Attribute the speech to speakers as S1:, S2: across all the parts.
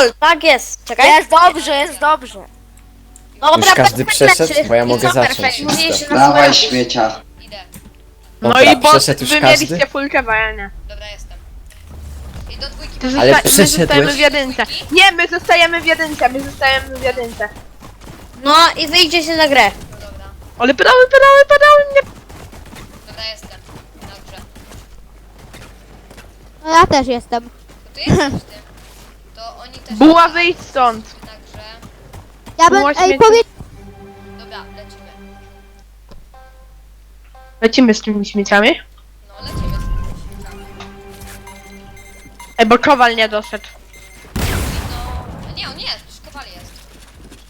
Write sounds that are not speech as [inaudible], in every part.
S1: LOL, tak jest. Czekaj.
S2: Jest dobrze, jest dobrze.
S1: Dobra,
S3: Już każdy przeszedł,
S1: leczy.
S3: bo ja mogę zacząć
S1: Mówię na
S4: Dawaj śmiecia.
S5: Idę.
S6: No
S3: Dobra,
S6: i bo
S3: przeszedł już
S6: wy
S3: każdy?
S6: mieliście ja nie.
S5: Dobra, jestem. I do dwójki.
S3: Ale
S6: my
S3: przeszedłeś?
S6: zostajemy w jedynce. Nie, my zostajemy w jedynce, my zostajemy w jedynce.
S1: No i wyjdzie się na grę.
S5: No dobra.
S6: Ale pedały, pedały, pedały mnie.
S5: Dobra, jestem. Dobrze.
S2: No ja też jestem.
S5: To ty jesteś tym. [laughs] Oni też...
S6: Buła wyjść stąd.
S5: Także...
S2: Ja bym,
S6: Było
S2: ej,
S6: śmieci.
S2: powiedz,
S5: Dobra, lecimy.
S6: Lecimy z tymi śmieciami.
S5: No, lecimy z tymi świeczami.
S6: Ej, bo kowal nie doszedł.
S5: No... Nie, on nie jest, przecież Kowal jest.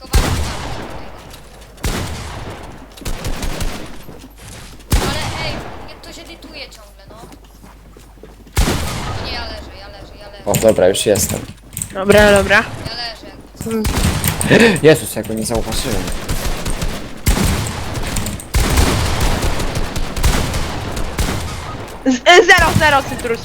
S5: Kowal jest tam. Ale ej, mnie ktoś edytuje ciągle, no. Nie, ja leżę, ja leżę, ja leżę.
S3: O, dobra, już jestem.
S6: Dobra, dobra.
S5: Ja leżę.
S3: Jezus, jak go nie zauważyłem.
S6: Z, e, zero, zero cytrus.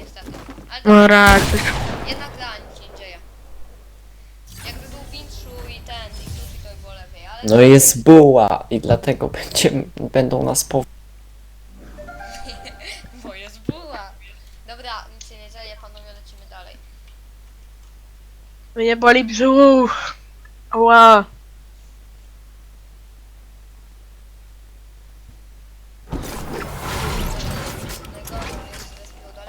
S5: Niestety. Ale
S6: No raczej.
S3: No jest buła i dlatego będzie, będą nas po... [laughs]
S5: Bo jest buła. Dobra, nic się nie dzieje, panowie, lecimy dalej.
S6: Mnie boli brzuch. Ała.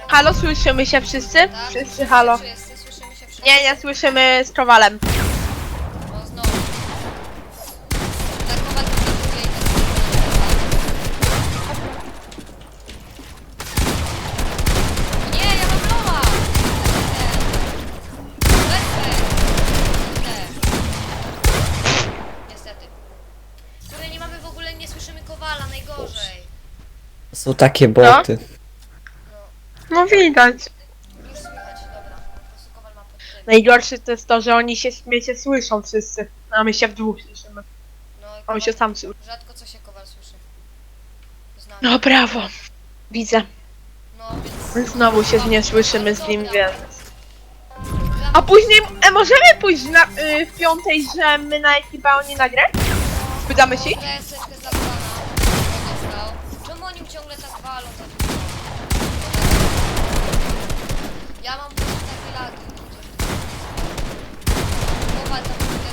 S6: Halo, słyszymy się wszyscy?
S5: Tak?
S6: Wszyscy halo.
S5: Wszyscy, słyszymy się wszyscy?
S6: Nie, nie słyszymy z kowalem.
S5: O, znowu. Tak, Kowal wyskakuje i tak Nie, ja mam loa! Lecę! Lecę! Niestety. Kurde, nie mamy w ogóle, nie słyszymy Kowala, najgorzej.
S3: Są takie boty.
S6: No widać.
S5: Już słychać, dobra. Po prostu Kowal ma podtyk.
S6: Najgorsze to jest to, że oni się śmiecie słyszą wszyscy. A my się w dwóch słyszymy.
S5: No, i
S6: On
S5: Kowal,
S6: się sam słyszy.
S5: rzadko co się Kowal słyszy. Znam.
S6: No brawo. Widzę.
S5: No, więc...
S6: Znowu się nie słyszymy z nim,
S5: Dobra.
S6: więc. A później e, możemy pójść na, y, w piątej, że my na ekipę, a oni na grę?
S5: Troszeczkę zabrana. Dostał. Czemu oni ciągle tak walą? Ja mam po prostu takie lagi. Kowal tam kurde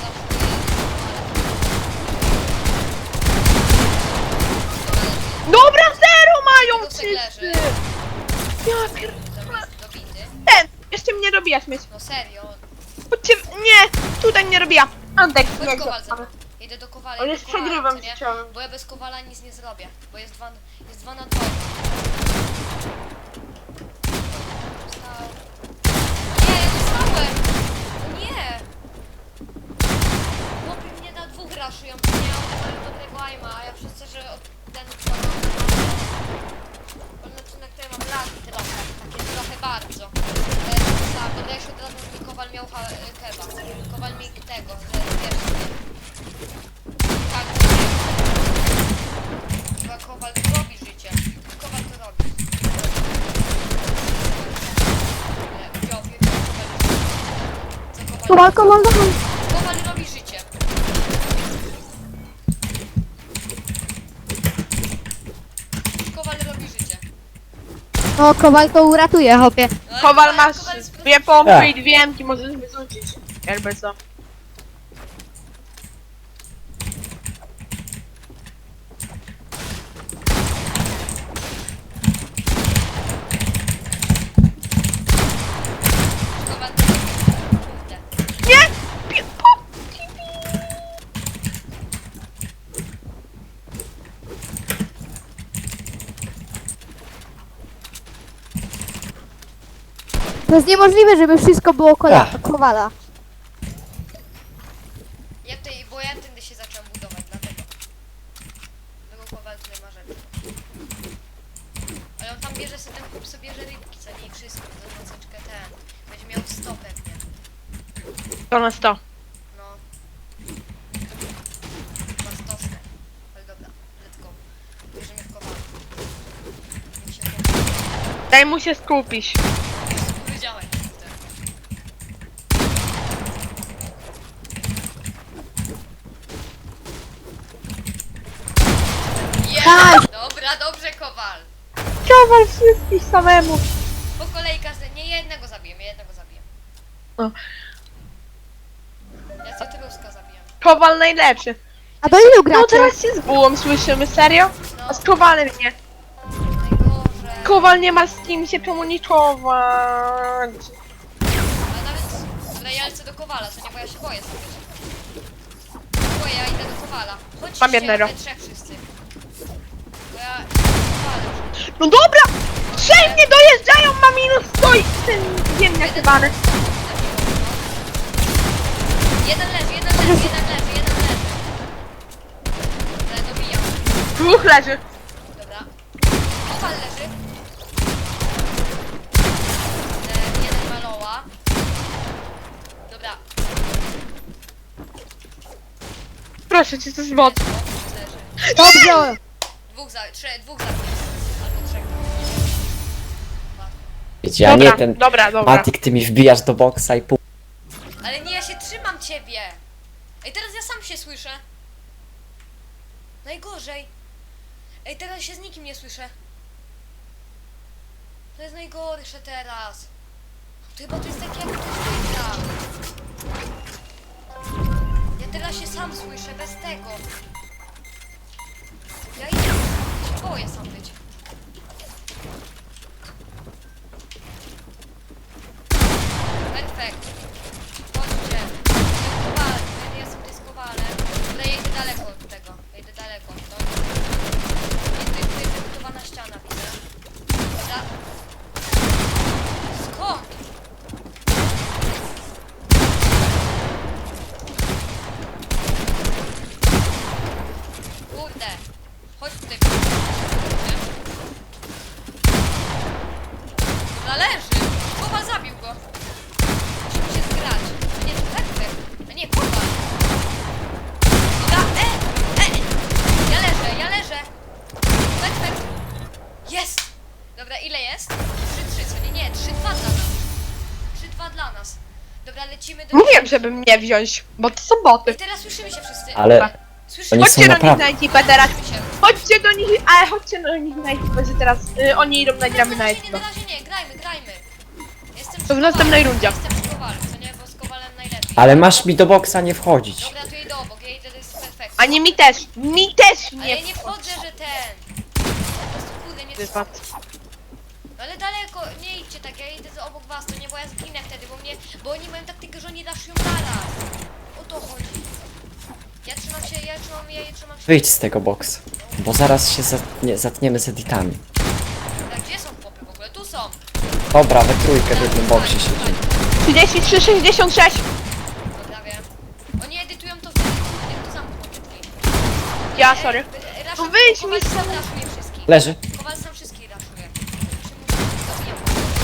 S6: Dobra, zero mają wszyscy!
S5: leży.
S6: Ja pier...
S5: Dobity.
S6: Ten! Jeszcze mnie robiła śmieć.
S5: No serio.
S6: Chodźcie, nie! Tutaj mnie robiła. Antek, nie
S5: Chodź Kowal mną. Jedę do Kowala.
S6: On
S5: idę
S6: jest
S5: Kowala,
S6: przegrywem
S5: co nie?
S6: życiowym.
S5: Bo ja bez Kowala nic nie zrobię. Bo jest 2 jest dwa na 2. Dostał. Nie, ja dostałem! Nie! Chłopie mnie na dwóch raszują, to nie mam dobrego aima, a ja wszyscy, że od ten odpadł. On odcinek tutaj mam lagi trochę, takie trochę bardzo. E, tak, dobra, jeszcze od razu mi Kowal miał ha- e, keba. Kowal mi tego, że wiesz, tak, chyba Kowal robi życie. Kowal to robi. Nie, wziął, wziął, Co
S2: kowal, kowal, kowal.
S5: Kowal robi życie. Kowal robi życie.
S2: No, kowal to uratuje, hopie.
S5: No,
S6: Kowal masz
S5: jest
S6: dwie pompy i dwie emki, możesz wyrzucić. Jakby co.
S5: To
S2: jest niemożliwe, żeby wszystko było kola, tak.
S3: Ach.
S2: kowala.
S5: Ja tutaj, bo ja tędy się zacząłem budować, dlatego. Dlatego kowal tutaj ma rzeczy. Ale on tam bierze sobie, ten kup sobie bierze rybki, co nie i wszystko, za troszeczkę ten. Będzie miał 100 pewnie.
S6: To na 100.
S5: No. Ma 100 stek. Ale dobra, let's go. Bierzemy w kowal.
S6: Daj mu się skupić.
S5: Jest! Dobra, dobrze, Kowal.
S6: Kowal wszystkich samemu.
S5: Po kolei każdy, nie jednego zabiję, jednego zabiję.
S6: O.
S5: Ja Cytruska zabiję.
S6: Kowal najlepszy.
S2: A do ilu
S6: No
S2: gracie?
S6: teraz się z bułą słyszymy, serio?
S5: No,
S6: A z Kowalem nie.
S5: najgorzej.
S6: Kowal nie ma z kim się komunikować.
S5: A nawet, ja lecę do Kowala, co nie, bo ja się boję sobie. Boję, ja idę do Kowala. Chodźcie,
S6: Mam jednego.
S5: we trzech wszyscy. Bo ja idę do Kowala.
S6: No dobra! Trzech nie dojeżdżają, ma minus stoi ten ziemniak chyba.
S5: Jeden leży, jeden leży, jeden leży, jeden leży. Dobra, dobijam.
S6: Dwóch leży.
S5: Dobra. Kowal leży. E, jeden maloła. Dobra.
S6: Proszę cię, to jest bot.
S5: Leży.
S2: Dobrze.
S5: Dwóch za, trzech, dwóch za.
S3: Wiecie, ja
S6: Dobra,
S3: nie ten...
S6: dobra, dobra.
S3: Matik, ty mi wbijasz do boksa i pół...
S5: Ale nie, ja się trzymam ciebie. Ej, teraz ja sam się słyszę. Najgorzej. Ej, teraz się z nikim nie słyszę. To jest najgorsze teraz. To chyba to jest takie jak to. Ja teraz się sam słyszę, bez tego. Ja idę, się boję sam być. Perfekt. Chodźcie. Ja kowal, ja sobie z kowalem. Dobra, ja idę daleko od tego. Ja idę daleko. No. Jest tu jest wybudowana ściana, widzę. Dobra. Skąd? Kurde. Chodź tutaj. Należy. Kowal zabił go. Musimy się zgrać. A nie, to perfekt. A nie, kowal. Dobra, e, e. Ja leżę, ja leżę. Perfekt. Jest. Dobra, ile jest? 3-3, co nie? Nie, 3-2 dla nas. 3-2 dla nas. Dobra, lecimy do...
S6: Mówiłem, żeby mnie wziąć, bo to są
S5: I
S6: boty.
S5: teraz słyszymy się wszyscy.
S3: Ale
S5: Słyszymy
S3: oni są
S6: Chodźcie do nich
S3: naprawdę...
S6: na ekipę teraz.
S5: się.
S6: Chodźcie do nich, ale chodźcie do nich na ekipę, że teraz y, oni idą nagramy
S5: na
S6: na
S5: razie nie,
S6: ekipę.
S5: na razie nie, grajmy, grajmy. Jestem
S6: To w
S5: przy
S6: następnej
S5: Kowalem,
S6: rundzie.
S5: Jestem przy Kowalem, co nie, bo z Kowalem najlepiej.
S3: Ale masz mi do boksa nie wchodzić.
S5: Dobra, to idę obok, ja idę, to jest perfekt.
S6: A nie mi też, mi też
S5: Ale ja
S6: nie
S5: nie wchodzę, że ten. Po prostu kurde, nie
S6: wypadł.
S5: No Ale daleko, nie idźcie tak, ja idę obok was, to nie, bo ja zginę wtedy, bo mnie, bo oni mają taktykę, że oni daszują naraz. O to chodzi. Ja trzymam się, ja trzymam, ja trzymam się.
S3: Wyjdź z tego boksa. Bo zaraz się zatnie, zatniemy z editami.
S5: Tak, gdzie są popy w ogóle? Tu są.
S3: Dobra, we trójkę w jednym boksie siedzimy.
S6: 33, 66.
S5: Dobra, wiem. Oni edytują to jak.
S6: Ja, sorry.
S5: Rasza-
S6: wyjdź mi stąd.
S5: raszuje wszystkich.
S3: Leży.
S5: Kowal sam wszystkich raszuje. Zabijam.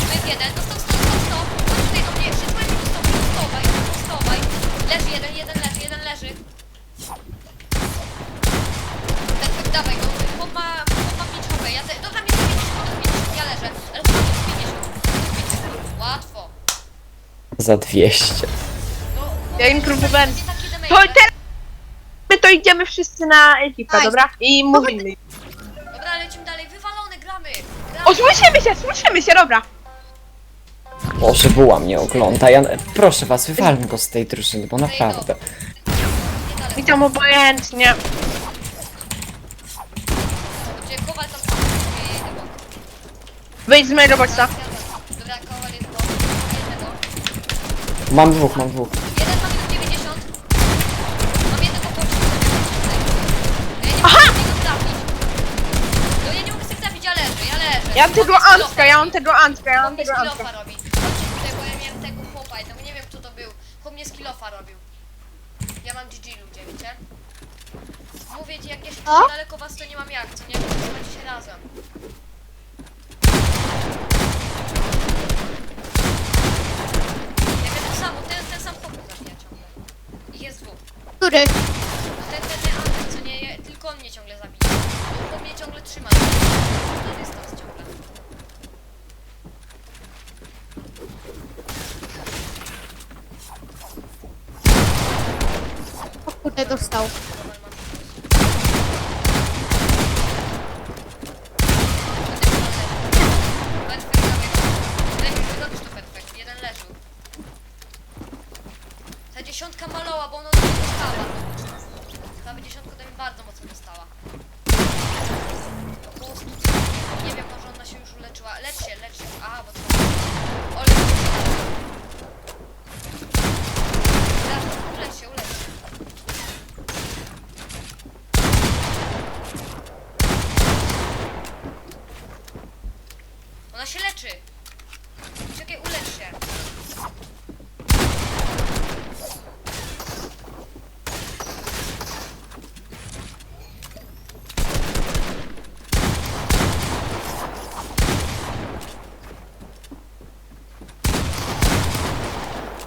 S5: To jest jeden, dostał 100, 100, 100. Chodź tutaj do mnie, przytrzymaj mnie, dostał, dostawaj, dostawaj. Leży jeden, jeden leży, jeden leży. Perfekt, dawaj go. Chłop ma, chłop ma 5 HP. Ja te, dobra, mnie 50, mam 50, ja leżę. Ale chłop ma 50. 50. Łatwo.
S3: Za 200.
S5: No,
S6: Ja im próbowałem. To teraz my to idziemy wszyscy na ekipę,
S2: Nice.
S6: dobra? I mówimy.
S5: Dobra, lecimy dalej. Wywalone, gramy. gramy.
S6: O, słyszymy się, słyszymy się, dobra.
S3: Boże, buła mnie ogląda. Ja... Proszę was, wywalmy go z tej drużyny, bo naprawdę.
S5: Nie dalej.
S6: Witam obojętnie.
S5: Gdzie Kowal tam.
S6: Wyjdź z mojego boxa.
S3: Mam dwóch, mam dwóch.
S5: Jeden ma minus 90. Mam jednego poczucia. Ja nie
S6: Aha!
S5: mogę tego trafić. No ja nie mogę sobie trafić, ja leżę, ja leżę.
S6: Ja mam tego Antka, ja mam tego Antka, ja mam tego Antka.
S5: robi. Chodźcie tutaj, bo ja miałem tego chłopa i tam nie wiem kto to był. Chłop mnie skillofa robił. Ja mam GG ludzie, wiecie? Mówię ci, jak
S2: O?
S5: daleko was to nie mam jak, co nie? Trzymajcie się razem.
S2: Który?
S5: Ten, ten, ten co nie, ja, tylko on mnie ciągle zabija. On mnie ciągle trzyma. Na dystans ciągle. O kurde, dostał. Lecz się, lecz się. Aha, bo to... Ole, Ulecz się, ulecz się. Ona się leczy. Czekaj, ulecz się.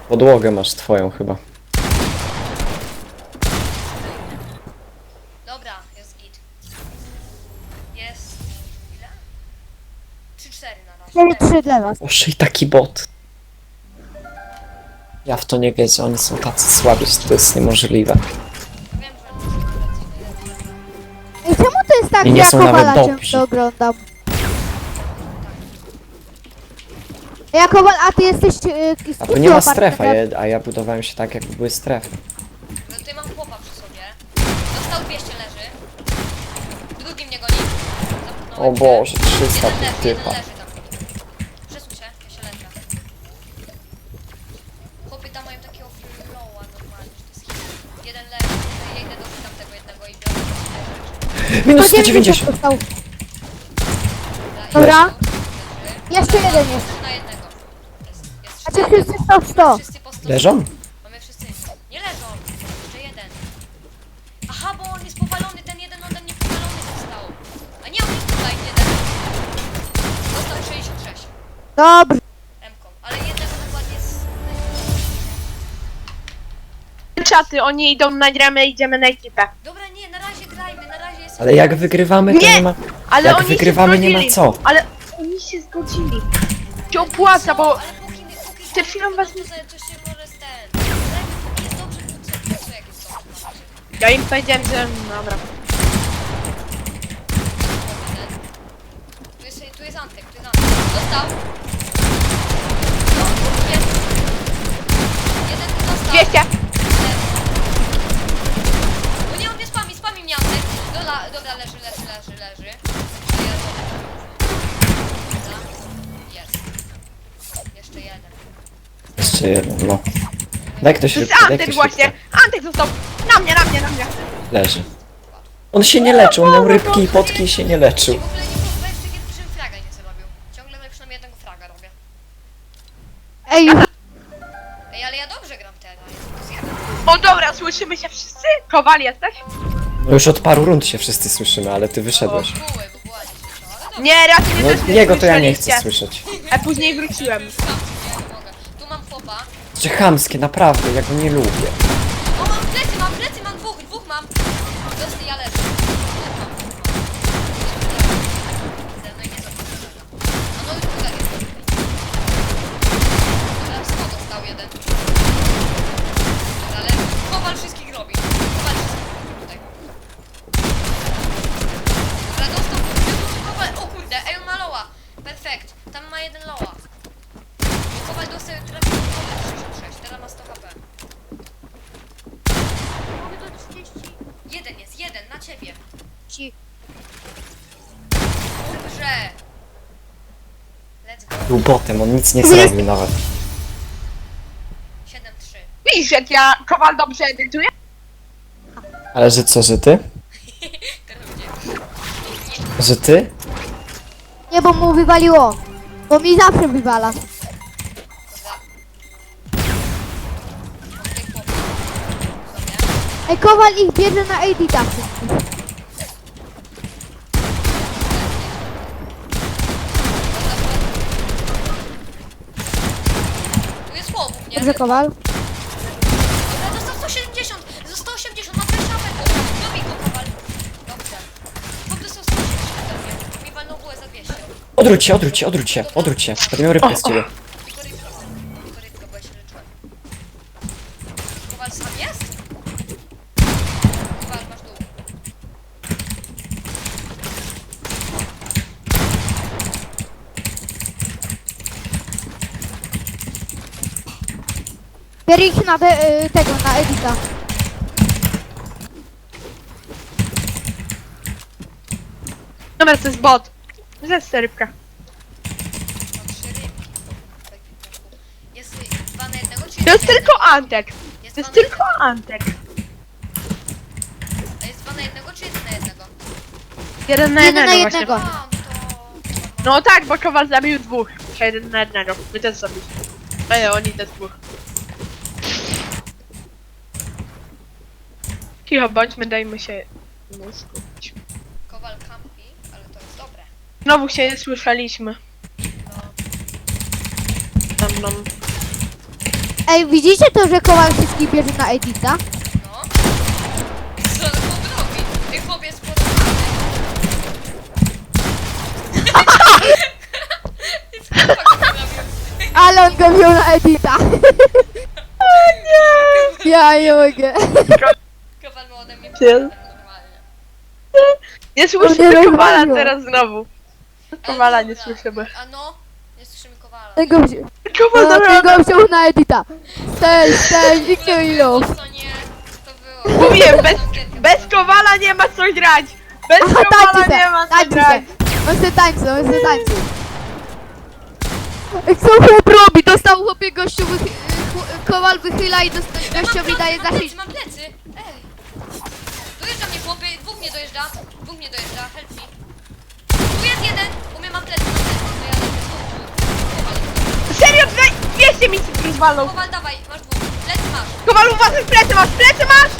S3: Podłogę masz twoją chyba.
S5: Dobra, jest git. Jest... Ile? 3-4 na razie.
S2: 4-3 dla was.
S3: Boże, i taki bot. Ja w to nie wierzę, oni są tacy słabi, że to jest niemożliwe.
S5: Wiem, że.
S2: Ej, czemu to jest tak,
S3: I
S2: że
S3: nie
S2: ja
S3: są nawet
S2: Kowala
S3: dobrzy.
S2: ciągle oglądam? Ja Kowal, a ty jesteś... Yy, z
S3: A
S2: kim
S3: tu nie ma
S2: partnerem?
S3: a ja budowałem się tak, jakby były strefy.
S5: No tutaj mam chłopa przy sobie. Dostał 200 leży. Drugi mnie goni. Zamknąłem
S3: O
S5: się.
S3: Boże, 300
S5: Jeden leży, jeden
S3: typa.
S5: leży tam. Przesuń się, ja się leczę. Chłopy tam mają takiego flowa normalnie, że to jest hit. Jeden leży, ja idę do tamtego jednego i biorę te rzeczy.
S3: Minus 190!
S2: dostał.
S5: Dobra.
S2: Jeszcze jeden jest. Wszyscy 100 w 100?
S5: Wszyscy po 100.
S3: Leżą?
S5: Mamy wszyscy. Nie leżą. Jeszcze jeden. Aha, bo on jest powalony, ten jeden ode mnie powalony został. A nie, on jest tutaj jeden. Dostał 66.
S2: Dobrze.
S5: Ale jednego dokładnie jest...
S6: Czaty, oni idą na gramy, idziemy na ekipę.
S5: Dobra, nie, na razie grajmy, na razie jest...
S3: Ale jak wygrywamy, to
S6: Nie!
S3: nie ma...
S6: Ale
S3: Jak
S6: oni
S3: wygrywamy,
S6: się
S3: nie ma
S6: zgodzili.
S3: co.
S6: Ale oni się zgodzili. Się opłaca, bo
S5: Ale
S6: przed chwilą was nie...
S5: to się może jest dobrze, na razie?
S6: Ja im powiedziałem, że... Dobra.
S5: Tu jest, tu jest Antek, tu jest Antek. Dostał. No. Jeden tu dostał.
S6: 200!
S5: No nie, on mnie spami, spami mnie Antek. Dobra, dobra, leży, leży, leży, leży. Dobra, Jest. Jeszcze jeden.
S3: Jeszcze jeden, no. Daj ktoś
S6: To jest
S3: daj
S6: Antek
S3: ktoś
S6: właśnie!
S3: rybkę.
S6: Antek został! Na mnie, na mnie, na mnie!
S3: Leży. On się nie leczył, on miał rybki i potki i się nie leczył.
S5: I w ogóle nie próbowałeś takiego czym fraga nie zrobił. Ciągle na przynajmniej jednego fraga robię.
S2: Ej,
S5: Ej, ale ja dobrze gram teraz. Ja to zjadam.
S6: O dobra, słyszymy się wszyscy? Kowal jesteś?
S3: No już od paru rund się wszyscy słyszymy, ale ty wyszedłeś.
S5: Buły, bo była nie słyszała, ale.
S6: Nie, raczej mnie
S3: No
S6: też nie
S3: jego to ja nie
S6: słyszeliście.
S3: chcę słyszeć.
S6: A później wróciłem.
S5: Sam
S3: Czy chamskie, naprawdę, ja go nie lubię.
S5: O, mam plecy, mam plecy, mam dwóch, dwóch mam. Dosty, ja leżę. Dwóch mam, dwóch mam. Ze mną nie zobaczę. A no i tutaj jest. Teraz sto dostał jeden. Ale kowal wszystkich robi. Kowal wszystkich tutaj. Dobra, dostał. Jezu, Kowal, o kurde, ej, on ma loła. Perfekt. Tam ma jeden loła. Kowal dostał, trafił kowal 66, teraz ma 100 HP. Mogę to 30. Jeden jest, jeden, na ciebie.
S2: Ci.
S5: Dobrze. Let's go.
S3: Był botem, on nic nie zrobił nawet.
S5: 7-3.
S6: Widzisz, jak ja Kowal dobrze edytuję?
S3: Ale że co, że ty?
S5: Teraz [laughs] będzie.
S3: Że ty?
S2: nie, bo mu wywaliło. Bo mi zawsze wywala. Ej, Kowal ich bierze na edita wszystkich.
S5: Tu jest
S2: Dobrze, Kowal.
S5: Dobra, został 170, został 180, ma 20 HP. Dobij go, kowal. Dobrze. Chłop dostał 180, mi walnął bułę za 200.
S3: Odwróć się, odwróć się, odwróć się, odwróć się. Będę miał rybkę z ciebie.
S5: Tylko rybka. Tylko rybka, bo ja się leczyłem. Kowal sam jest?
S2: Biorę ich na de, y, tego, na Edita.
S6: Dobra, to jest bot. Ze rybka.
S5: Mam trzy rybki w ekwipunku. Jest dwa na jednego, czy
S6: To jest
S5: jeden?
S6: tylko Antek.
S5: Jest
S6: To jest
S5: dwa na
S6: tylko Antek.
S5: jednego? Jest dwa na jednego, czy jeden na jednego?
S6: Jeden na
S2: Jeden na
S6: jednego właśnie.
S2: jednego.
S5: A, to...
S6: No tak, bo Kowal zabił dwóch. Jeden na jednego. My też zabiliśmy. Ale oni też dwóch. Cicho bądźmy, dajmy się no, skupić.
S5: Kowal campi, ale to jest dobre.
S6: Znowu się nie słyszeliśmy. Nam, nam.
S2: Ej, widzicie to, że Kowal wszystkich bierze na Edita?
S5: No. Co to chłop robi? Ej, chłop jest podobny. Jest [laughs] chłopak, który robił.
S2: Ale on go wziął na Edita. o [laughs] nie! [laughs] Ja nie mogę.
S5: Normalnie.
S6: Nie
S2: nie
S6: słyszymy
S2: rozmawiał.
S6: Kowala teraz znowu. Kowala nie słyszymy.
S5: A no, nie słyszymy Kowala.
S2: Ten go wziął,
S6: Kowal
S2: no,
S6: dobra.
S2: go wziął na Edita. Cześć, cześć i Kilo.
S5: Co nie? To było?
S6: Mówiłem, bez, bez Kowala nie ma co grać. Bez
S2: Aha,
S6: Kowala
S2: tańczy
S6: nie
S2: se,
S6: ma co
S2: tańczy
S6: grać.
S2: se. On se tańczy, on se tańczy. Ej, Co chłop robi? Dostał chłopie gościu, wychy... chł- Kowal wychyla i dosta... Gościowi daje za
S5: mam
S2: hit.
S5: plecy, mam plecy. Chłopy, dwóch mnie dojeżdża. Dwóch mnie dojeżdża, help me. Tu jest jeden, u mnie mam plecy, mam plecy. To ja
S6: Serio, daj, 200 mi się rozwalą.
S5: Kowal, dawaj, masz dwóch. Plecy masz.
S6: Kowal, uważaj, plecy masz, plecy masz!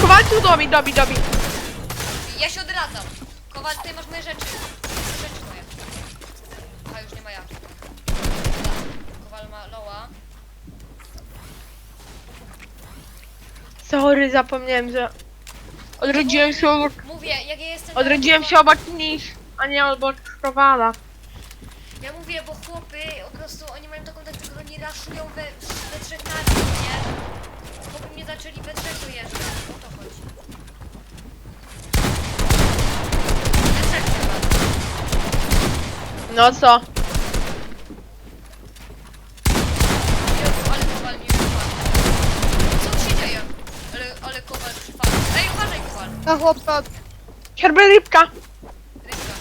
S6: Kowal, tu dobi, dobi, dobi.
S5: Ja się odradzam. Kowal, tutaj masz moje rzeczy moje. A już nie ma jak. Kowal ma loa.
S6: Sorry, zapomniałem, że... Odrodziłem się obok...
S5: Mówię, jak ja jestem...
S6: Odrodziłem się obok niż, a nie obok Kowala.
S5: Ja mówię, bo chłopy po prostu oni mają taką taktykę, że oni raszują we, we trzech naraz, nie? Chłopy mnie zaczęli we trzech dojeżdżać. O to chodzi. We trzech chyba.
S6: No co?
S5: Jezu, ale kowal mnie wypadł. Co tu się dzieje? Ale, ale kowal przypadł. Ej, uważaj kowal.
S2: No chłop robi.
S6: Herbert Rybka.
S5: Rybka.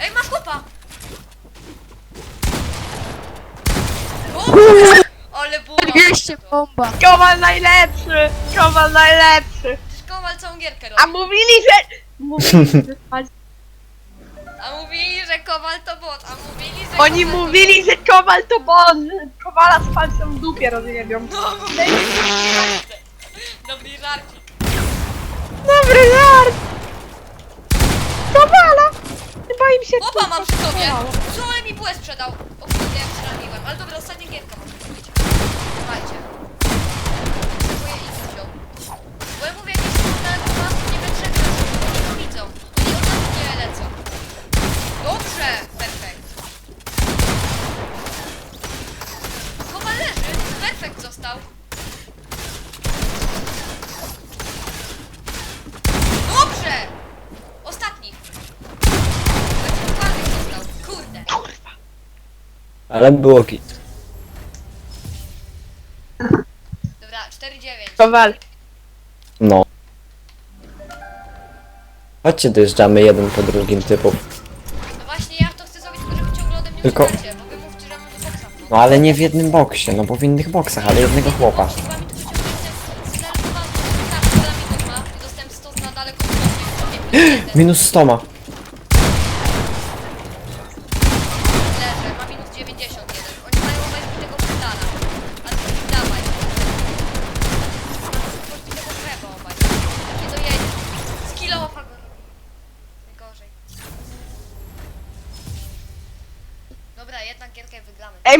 S5: Ej, masz chłopa! O! Ale buła!
S2: 200 bomba.
S6: Kowal najlepszy! Kowal najlepszy!
S5: Kowal całą gierkę
S6: A
S5: robi.
S6: mówili, że... Mówili, że... [laughs]
S5: Że Kowal to bot, a mówili, że
S6: Oni
S5: Kowal to
S6: mówili, że Kowal to bot, że Kowala z palcem w dupie rozjebią.
S5: No, mówili, że Dobry żarcik.
S6: Dobry żart! Kowala! Chyba im się...
S5: Chłopa mam przy sobie. Ale mi bułę sprzedał. O kurde, ja przerabiłem. Ale dobra, ostatnia gierka może być. Słuchajcie. Dziękuję i wziął. Bo ja mówię, jakieś kurde, chyba nie we trzech graczy. Oni to widzą. Oni od nas nie lecą. Dobrze, perfekt. Kowal leży. Perfekt został. Dobrze! Ostatni. Został. Kurde.
S3: Ale było git.
S5: Dobra, 4-9.
S6: Kowal.
S3: No. Chodźcie, dojeżdżamy jeden po drugim typów.
S5: No właśnie, ja to chcę zrobić, tylko żeby ciągle ode mnie
S3: Tylko-
S5: uciekacie,
S3: No ale nie w jednym boksie, no bo w innych boksach, ale jednego chłopa.
S5: Chyba mi tu wyciągnięte zdenerwowany, tak, która mi to ma i dostałem 100 na daleko od [gasps] mnie.
S3: Minus 100 ma.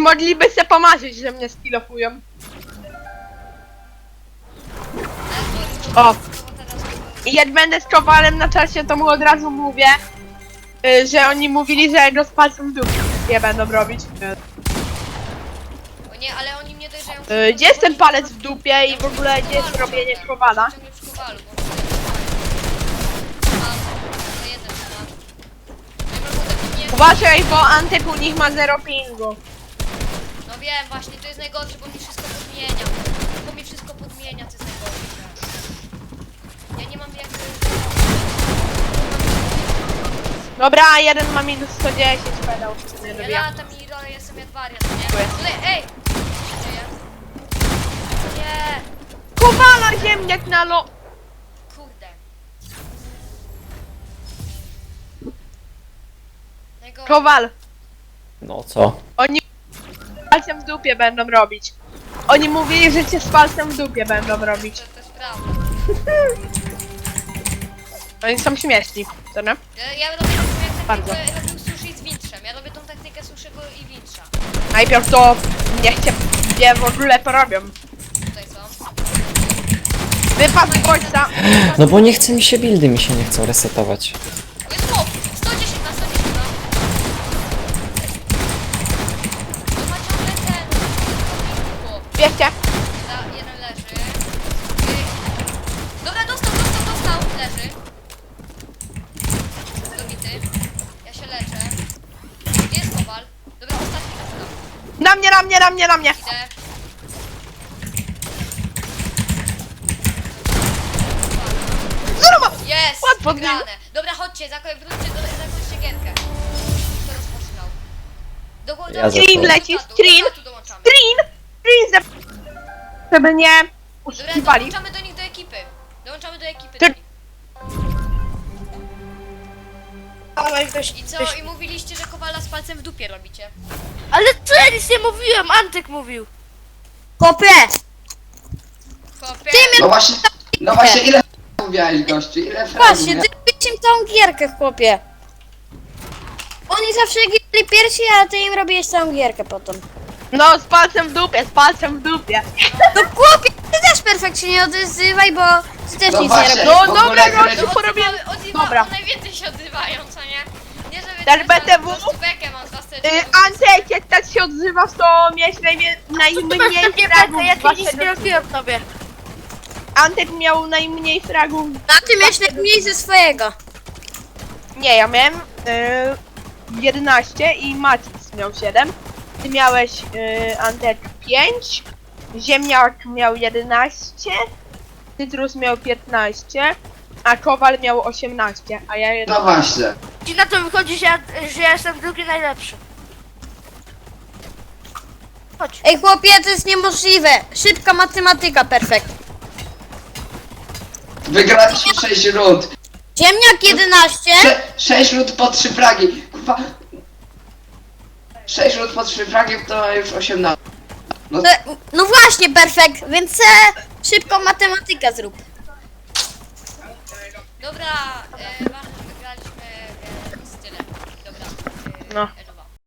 S6: Mogliby se pomarzyć, że mnie skilofują. O. I jak będę z Kowalem na czasie, to mu od razu mówię, y, że oni mówili, że go z palcem w dupie nie będą robić.
S5: O nie, ale oni mnie dojeżdżają.
S6: Y, Gdzie jest ten palec w dupie i w ogóle gdzie jest robienie Kowala?
S5: Ciągle przy kowalu, bo tutaj Mam, to jeden ma. I mam ode mnie
S6: Uważaj, bo Antek u nich ma zero pingu.
S5: Wiem, właśnie, to jest najgorsze, bo mi wszystko podmienia. Bo mi wszystko podmienia, to jest najgorsze. Ja nie mam jak...
S6: Dobra, jeden ma minus 110 pedał. Nie
S5: Ja latam i rolę, jestem jak wariat, nie?
S6: Dziękuję.
S5: Ale, ej! Co się dzieje? Nie!
S6: Kowala ziemniak na lo...
S5: Kurde. Najgorsze.
S6: Kowal.
S3: No co?
S6: Oni palcem w dupie będą robić. Oni mówili, że cię z palcem w dupie będą robić.
S5: To, to jest prawda. [laughs]
S6: Oni są śmieszni, co nie?
S5: Ja, ja robię taką
S6: Bardzo.
S5: taktykę, robił sushi z wintrzem. Ja robię tą taktykę sushiego i wintrza.
S6: Najpierw to niech cię wie w ogóle porobią.
S5: Tutaj są.
S6: Wypad z bodźca.
S3: No bo nie chce mi się buildy, mi się nie chcą resetować.
S5: To jest chłop! 110 na 110 na. To ma ciągle ten.
S6: Wiecie?
S5: Dobra, jeden leży. Ej. Dobra, dostał, dostał, dostał. Leży. Dobity. Ja się leczę. Gdzie jest kowal? Dobra, ostatni dostał.
S6: Na mnie, na mnie, na mnie, na mnie.
S5: Idę. Jest!
S6: Łatwo
S5: Wygrane. Dobra, chodźcie, zako- wróćcie, do, zakończcie gierkę. Kto rozpoczynał? Do, do,
S3: Ja
S5: do,
S6: Stream
S3: zacząłem.
S6: leci, stream. Żeby nie
S5: Dobra, dołączamy do nich do ekipy. Dołączamy do ekipy
S6: Ty-
S5: do nich. I co? I mówiliście, że kowala z palcem w dupie robicie.
S2: Ale co ja nic nie mówiłem, Antek mówił.
S1: Chłopie!
S5: Chłopie,
S4: No właśnie, no właśnie ile mówiłeś gościu, ile
S1: Właśnie, ty robisz im całą gierkę, chłopie. Oni zawsze grali pierwsi, a ty im robiłeś całą gierkę potem.
S6: No, z palcem w dupie, z palcem w dupie.
S1: No chłopie, ty też perfekcie nie odzywaj, bo ty też
S4: No
S1: nic
S4: właśnie.
S1: nie robisz.
S6: No
S4: w ogóle
S6: dobra, gościu, porobię...
S5: odzywały, odzywały,
S6: Dobra.
S5: najwięcej się odzywają, co nie? Nie, żeby
S6: Ten BTW?
S5: Bekę mam z was też.
S6: Y, jak tak się odzywasz, to miałeś najwie... najmniej fragów
S2: Ja nic nie
S6: waszego...
S2: robiłem tobie.
S6: Antek miał najmniej fragów...
S1: Na tym jeszcze mniej ze swojego.
S6: Nie, ja miałem y, 11 i Macis miał 7. Ty miałeś y, Antek 5, Ziemniak miał 11, Cytrus miał 15, a Kowal miał 18, a ja 1.
S4: No właśnie.
S2: I na to wychodzi, że ja, że ja jestem drugi najlepszy. Chodź.
S1: Ej chłopie, to jest niemożliwe. Szybka matematyka, perfekt.
S4: Wygraliśmy 6 rund.
S1: Ziemniak 11.
S4: Sze 6 rund po 3 fragi. Kurwa. 6 rund po 3 fragi to już 18. No
S1: To, no właśnie, perfekt, więc e, szybką matematykę zrób.
S5: Dobra, e, że wygraliśmy, więc tyle. Dobra. E,
S6: No.